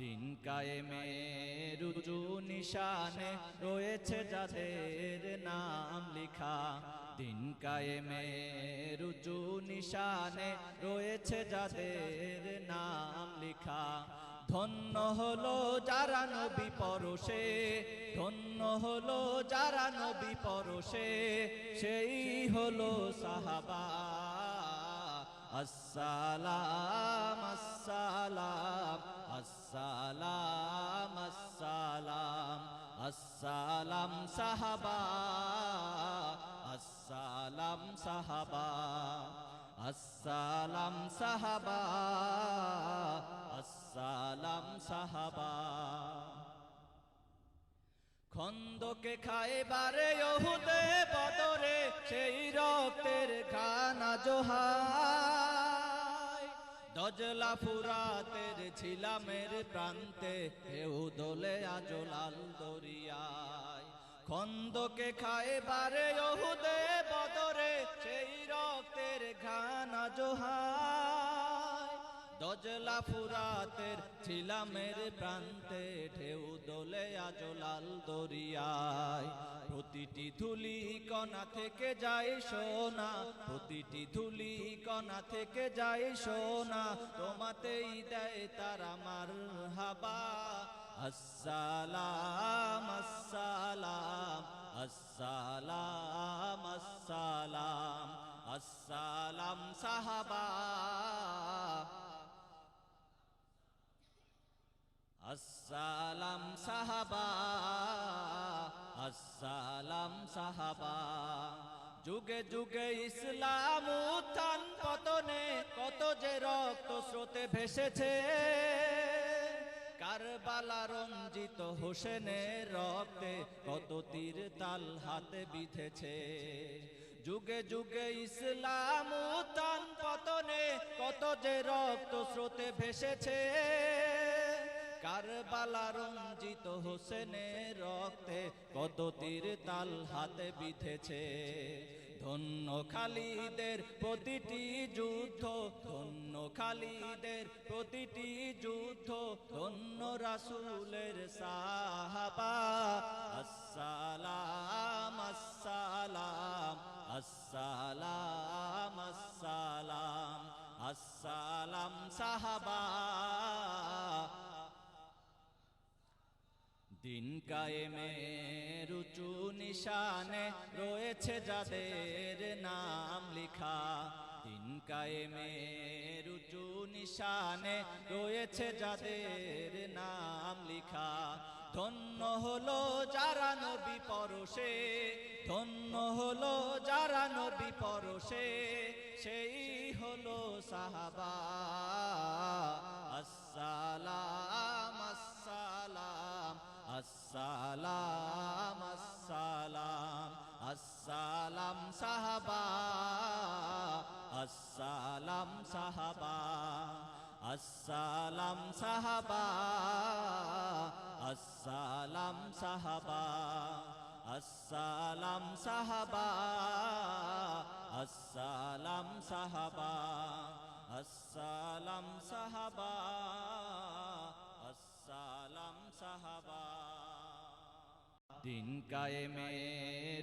দিন কায়েমে রুজু নিশানে রয়েছে যাদের নাম লিখা। দিন কায়েমে রুজু নিশানে রয়েছে যাদের নাম লিখা। ধন্য হলো যারা নবী পরশে, ধন্য হলো যারা নবী পরশে, সেই হলো সাহাবা। আসসালাম সাহাবা, আসসালাম সাহাবা আসসালাম সাহাবা আসসালাম সাহাবা। খন্দকে খায় বারে বদরে, সেই রক্তের খানা জোহাই দজলা ফুরাতের ছিলামের প্রান্তে, হেউ দোলে আজলাল দরিয়ায়। খন্দকে খায় বারে ওহুদে বদরে, সেই রক্তের ঘানা জোহাই দজলা ফুরাতের ছিলামের প্রান্তে, ঢেউ দোলে আজলাল দরিয়ায়। প্রতিটি ধুলি কণা থেকে যায় সোনা, প্রতিটি ধুলি কণা থেকে যায় সোনা, তোমাতেই দেয় তারা মার হাবা আসসালাম আসসালাম আসসালাম আসসালাম আসসালাম সাহাবা। আসসালাম সাহাবা আসসালাম সাহাবা। যুগে যুগে ইসলাম উত্থান, পতনে কত যে রক্ত স্রোতে ভেসেছে। কারবালা রঞ্জিত হোসেনের রক্তে কত তীর তাল হাতে বিঁধেছে। যুগে যুগে ইসলাম উত্থান পতনে কত যে রক্ত স্রোতে ভেসেছে। কারবালা রঞ্জিত হোসেনের রক্তে কত তীর তাল হাতে বিঁধেছে। ধন্য খালিদের প্রতিটি যুদ্ধ ধন্য খালিদের প্রতিটি যুদ্ধ, ধন্য রাসুলের সাহাবা। আসসালাম আসসালাম আসসালাম আসসালাম আসসালাম সাহাবা। দিন কায়েমে রুচু নিশানে রয়েছে যাদের নাম লিখা। দিন কায়েমে রুচু নিশানে রয়েছে যাদের নাম লিখা। ধন্য হলো যারা নবী পরশে, ধন্য হলো যারা নবী পরশে, সেই হলো সাহাবা। আসসালাম আসসালাম আসসালাম আসসালাম সাহাবা আসসালাম সাহাবা আসসালাম সাহাবা আসসালাম সাহাবা আসসালাম সাহাবা আসসালাম সাহাবা আসসালাম সাহাবা আসসালাম সাহাবা। দিন কায়েমে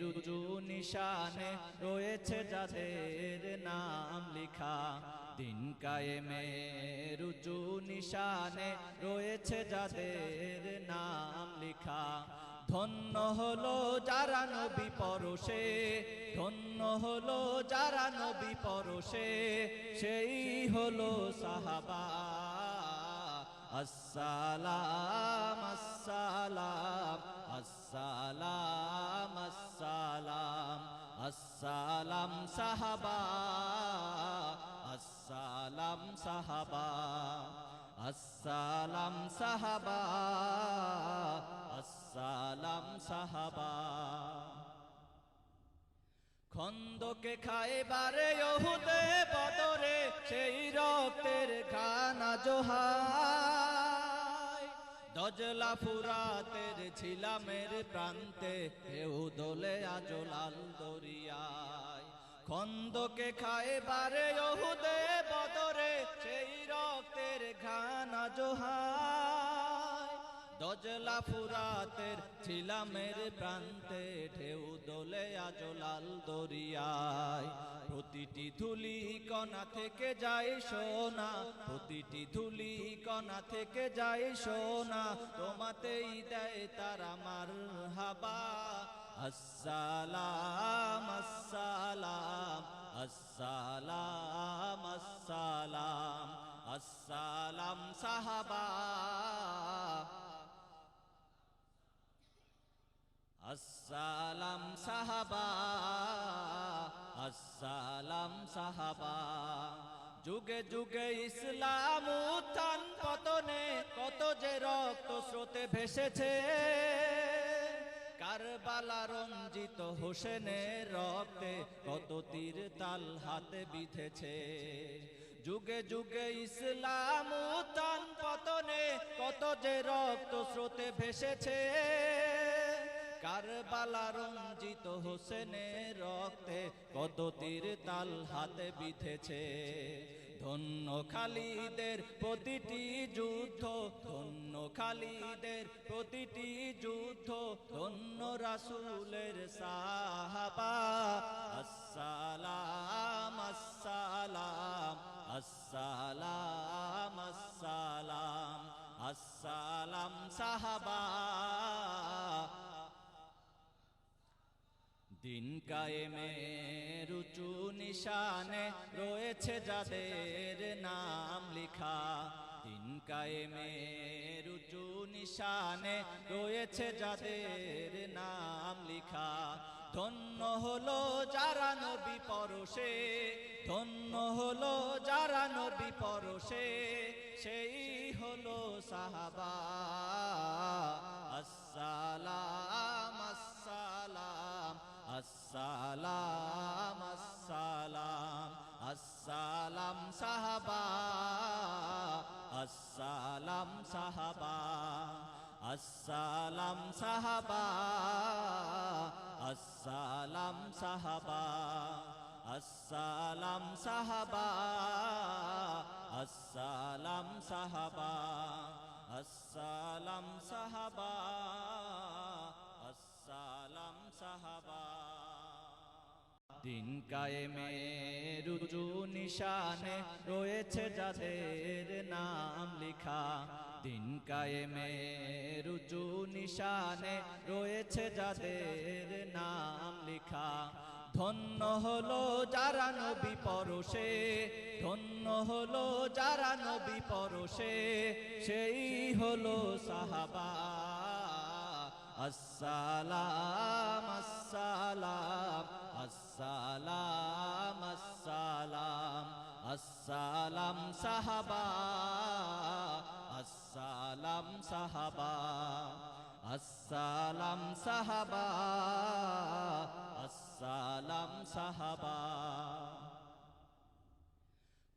রুজু নিশানে রয়েছে যাদের নাম লিখা। দিন কায়েমে রুজু নিশানে রয়েছে যাদের নাম লিখা। ধন্য হলো যারা নবী পরশে, ধন্য হলো যারা নবী পরশে, সেই হলো সাহাবা। আসসালাম আসসালাম। আসসালাম আসসালাম আসসালাম সাহাবা আসসালাম সাহাবা আসসালাম সাহাবা আসসালাম সাহাবা। খন্দকে খায় বারে ওহুদে বদরে, সেই রক্তের খানা জোহাই দজলা ফুরাতের ছিলামের প্রান্তে হেউ দোলে আজলাল দরিয়ায়। খন্দকে খায় বারে ওহুদে বদরে, সেই রক্তের ঘান জোহাই দজলা ফুরাতের ছিলামের প্রান্তে ঢেউ দোলে আজলাল দরিয়ায়। প্রতিটি ধুলি কণা থেকে যায় সোনা, প্রতিটি ধুলি কণা থেকে যায় সোনা, তোমাতেই দেয় তারা মার হাবা। আসসালাম আসসালাম আসসালাম আসসালাম আসসালাম সাহাবা। আসসালাম সাহাবা আসসালাম সাহাবা। যুগে যুগে ইসলাম উত্থান পতনে কত যে রক্ত স্রোতে ভেসেছে। কারবালা রঞ্জিত হোসেনের রক্তে কত তীর তাল হাতে বিঁধেছে। যুগে যুগে ইসলাম উত্থান পতনে কত যে রক্ত স্রোতে ভেসেছে। কারবালা রঞ্জিত হোসেনের রক্তে কত তীর তাল হাতে বিঁধেছে। ধন্য খালিদের প্রতিটি যুদ্ধ, ধন্য খালিদের প্রতিটি যুদ্ধ, ধন্য রাসূলের সাহাবা। আসসালাম আসসালাম আসসালাম আসসালাম আসসালাম সাহাবা। দিন কায়েমের উঁচু নিশানে রয়েছে যাদের নাম লিখা। দিন কায়েমের উঁচু নিশানে রয়েছে যাদের নাম লিখা। ধন্য হলো যারা নবী পরশে, ধন্য হলো যারা নবী পরশে, সেই হলো সাহাবা। আসসালাম আসসালাম আসসালাম আসসালাম সাহাবা আসসালাম সাহাবা আসসালাম সাহাবা আসসালাম সাহাবা আসসালাম সাহাবা আসসালাম সাহাবা আসসালাম সাহাবা আসসালাম সাহাবা। দিন কায়েমের উঁচু নিশানে রয়েছে যাদের নাম লিখা। দিন কায়েমের উঁচু নিশানে রয়েছে যাদের নাম লিখা। ধন্য হলো যারা নবী পরশে, ধন্য হলো যারা নবী পরশে, সেই হলো সাহাবা। আসসালাম আসসালাম। আসসালাম আসসালাম আসসালাম সাহাবা আসসালাম সাহাবা আসসালাম সাহাবা আসসালাম সাহাবা।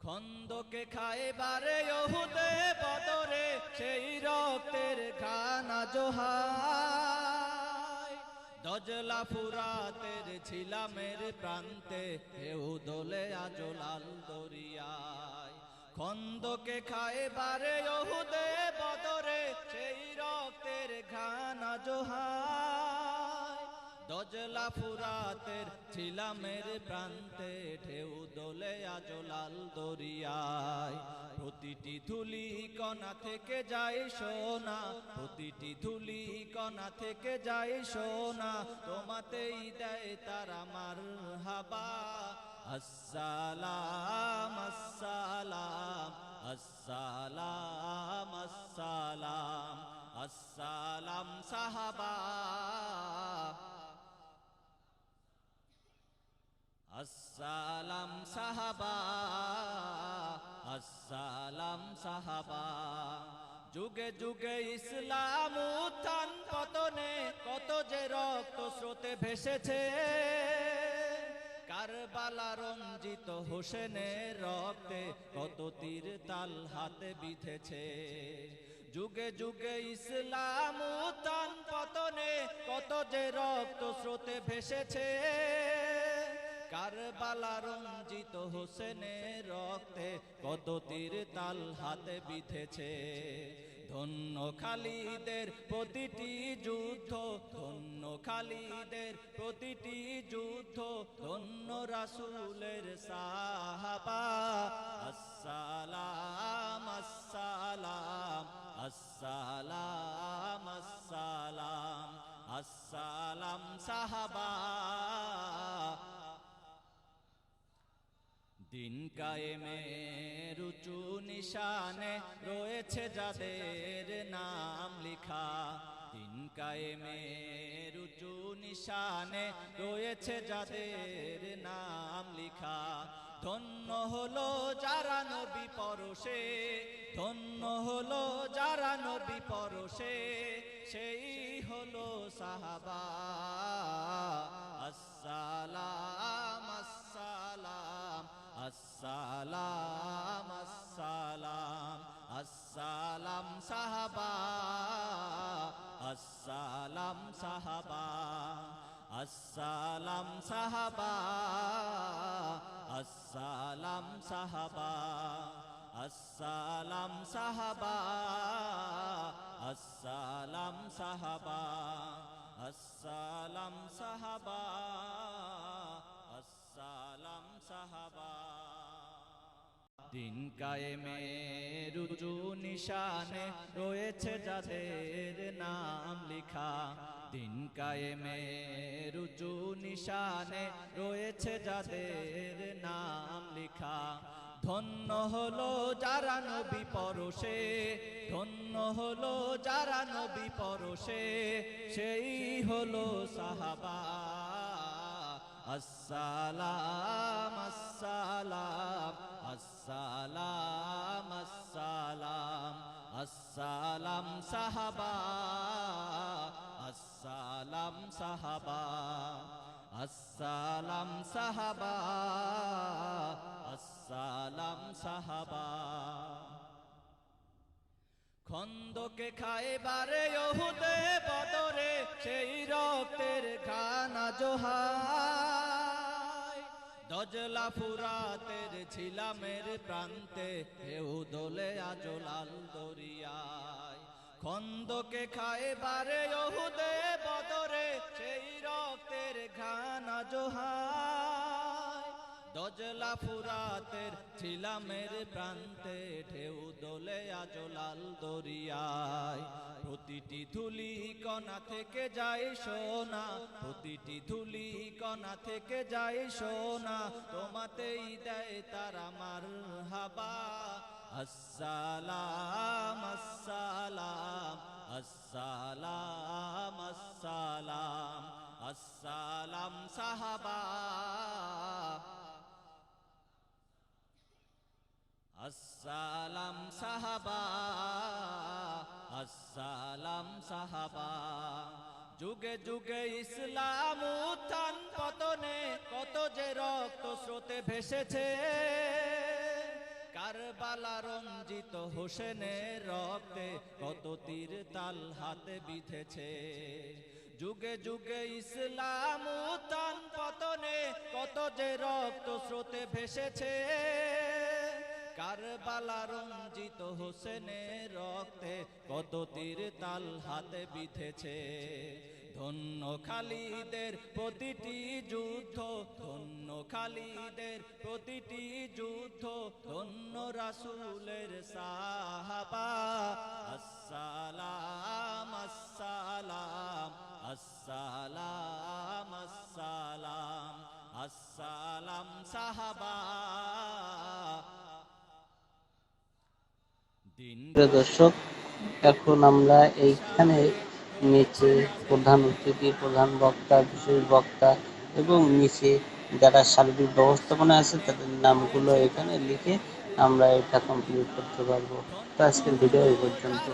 খন্দকে খায় বারে ওহুদে বদরে, সেই রক্তের খানা জোহাই দজলা ফুরাতের ছিলামের প্রান্তে হেউ দোলে আজলাল দরিয়ায়। খন্দকে খায় বারে ওহুদে বদরে, সেই রক্তের খানা জোহাই দজলা ফুরাতের ছিলামের প্রান্তে ঢেউ দোলে আজলাল দরিয়ায়। প্রতিটি ধুলি কণা থেকে যাই সোনা, প্রতিটি ধুলি কণা থেকে যায় সোনা, তোমাতেই দেয় তারা মার হাবা আসসালাম আসসালাম আসসালাম আসসালাম আসসালাম সাহাবা। আসসালাম সাহাবা। আসসালাম সাহাবা, যুগে যুগে ইসলাম উত্থান পতনে কত যে রক্ত স্রোতে ভেসেছে। কারবালা রঞ্জিত হোসেনের রক্তে কত তীর তাল হাতে বিঁধেছে। যুগে যুগে ইসলাম উত্থান পতনে কত যে রক্ত স্রোতে ভেসেছে। কারবালা রঞ্জিত হোসেনের রক্তে কত তীর তাল হাতে বিঁধেছে। ধন্য খালিদের প্রতিটি যুদ্ধ, ধন্য খালিদের প্রতিটি যুদ্ধ, ধন্য রাসূলের সাহাবা। আসসালাম আসসালাম আসসালাম আসসালাম আসসালাম সাহাবা। দিন কায়েমে রুচু নিশানে রয়েছে যাদের নাম লিখা। দিন কায়েমে রুচু নিশানে রয়েছে যাদের নাম লিখা। ধন্য হলো যারা নবী পরশে, ধন্য হলো যারা নবী পরশে, সেই হলো সাহাবা। আসসালাম আসসালাম আসসালাম আসসালাম আসসালাম সাহাবা আসসালাম সাহাবা আসসালাম সাহাবা আসসালাম সাহাবা আসসালাম সাহাবা আসসালাম সাহাবা আসসালাম সাহাবা আসসালাম সাহাবা দিন কায়েমে রুজু নিশানে রয়েছে যাদের নাম লিখা। দিন কায়েমে রুজু নিশানে রয়েছে যাদের নাম লিখা। ধন্য হলো যারা নবী পরশে, ধন্য হলো যারা নবী পরশে, সেই হলো সাহাবা। আসসালাম আসসালাম। আসসালাম আসসালাম আসসালাম সাহাবা আসসালাম সাহাবা আসসালাম সাহাবা আসসালাম সাহাবা। খন্দকে খায় বারে ওহুদে বদরে, সেই রক্তের খানা জোহাই দজলা ফুরাতের ছিলামের প্রান্তে হেউ দোলে আজলাল দরিয়ায়। খন্দকে খায় বারে ওহুদে বদরে, সেই রক্তের ঘান জোহাই দজলা ফুরাতের ছিলামের প্রান্তে ঢেউ দোলে আজলাল দরিয়ায়। প্রতিটি ধুলি কণা থেকে যায় সোনা, প্রতিটি ধুলি কণা থেকে যায় সোনা, তোমাতেই দেয় তারা মার হাবা। আসসালাম আসসালাম আসসালাম আসসালাম আসসালাম সাহাবা। আসসালাম সাহাবা আসসালাম সাহাবা। যুগে যুগে ইসলাম উত্থান পতনে কত যে রক্ত স্রোতে ভেসেছে। কারবালা রঞ্জিত হোসেনের রক্তে কত তীর তাল হাতে বিঁধেছে। যুগে যুগে ইসলাম উত্থান পতনে কত যে রক্ত স্রোতে ভেসেছে। কারবালা রঞ্জিত হোসেনের রক্তে কত তীর তাল হাতে বিঁধেছে। ধন্য খালিদের প্রতিটি যুদ্ধ, ধন্য খালিদের প্রতিটি যুদ্ধ, ধন্য রাসুলের সাহাবা। আসসালাম আসসালাম আসসালাম আসসালাম আসসালাম সাহাবা। দর্শক, এখন আমরা এইখানে নিচে প্রধান অতিথি, প্রধান বক্তা, বিশেষ বক্তা এবং নিচে যারা সার্বিক ব্যবস্থাপনা আছে তাদের নামগুলো এখানে লিখে আমরা এটা কমপ্লিট করতে পারব। তো আজকের ভিডিও এই পর্যন্ত।